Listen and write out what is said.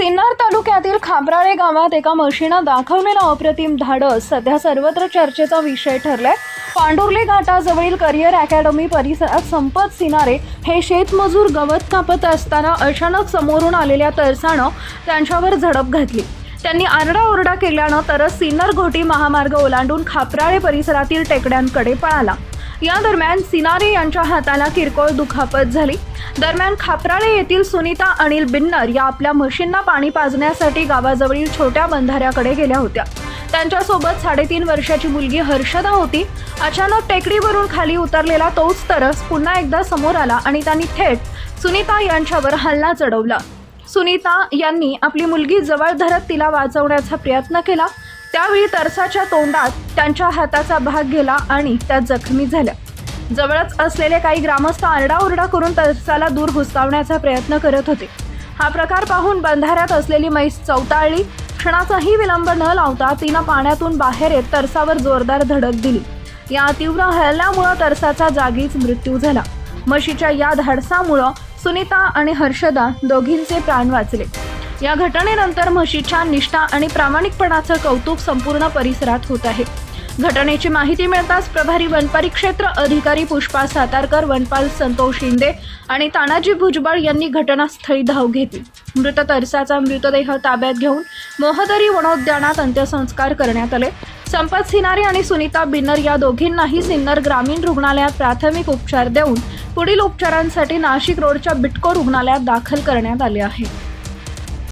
सिन्नर तालुक्यातील खापराळे गावात एका म्हशीनं दाखवलेलं अप्रतिम धाडस सध्या सर्वत्र चर्चेचा विषय ठरलाय. पांडुर्ले घाटाजवळील करिअर अकॅडमी परिसरात संपत सिनारे हे शेतमजूर गवत कापत असताना अचानक समोरून आलेल्या तरसानं त्यांच्यावर झडप घातली. त्यांनी आरडाओरडा केल्यानं तरच सिन्नर घोटी महामार्ग ओलांडून खापराळे परिसरातील टेकड्यांकडे पळाला. या दरम्यान सिनारे यांच्या हाताला किरकोळ दुखापत झाली. दरम्यान खापराळे येथील सुनीता अनिल बिन्नर या आपल्या म्हशींना पाणी पाजण्यासाठी गावाजवळील छोट्या बंधाऱ्याकडे गेल्या होत्या. त्यांच्यासोबत साडेतीन वर्षाची मुलगी हर्षदा होती. अचानक टेकडीवरून खाली उतरलेला तोच तरस पुन्हा एकदा समोर आला आणि त्यांनी थेट सुनीता यांच्यावर हल्ला चढवला. सुनीता यांनी आपली मुलगी जवळ धरत तिला वाचवण्याचा प्रयत्न केला. त्यावेळी तरसाच्या तोंडात त्यांच्या हाताचा भाग गेला आणि त्या जखमी झाल्या. जवळच असलेले काही ग्रामस्थ आरडाओरडा करून तरसाला दूर घुसावण्याचा प्रयत्न करत होते. हा प्रकार पाहून बंधाऱ्यात असलेली म्हैस चौताळली क्षणाचाही विलंब न लावता तिनं पाण्यातून बाहेर येत तरसावर जोरदार धडक दिली. या तीव्र हल्ल्यामुळं तरसाचा जागीच मृत्यू झाला. म्हशीच्या या धाडसामुळं सुनीता आणि हर्षदा दोघींचे प्राण वाचले. या घटनेनंतर म्हशीच्या निष्ठा आणि प्रामाणिकपणाचं कौतुक संपूर्ण परिसरात होत आहे. घटनेची माहिती मिळताच प्रभारी वनपरिक्षेत्र अधिकारी पुष्पा सातारकर वनपाल संतोष शिंदे आणि तानाजी भुजबळ यांनी घटनास्थळी धाव घेतली. मृत तरसाचा मृतदेह ताब्यात घेऊन मोहदरी वनोद्यानात अंत्यसंस्कार करण्यात आले. संपत सिनारे आणि सुनीता बिन्नर या दोघींनाही सिन्नर ग्रामीण रुग्णालयात प्राथमिक उपचार देऊन पुढील उपचारांसाठी नाशिक रोडच्या बिटको रुग्णालयात दाखल करण्यात आले आहे.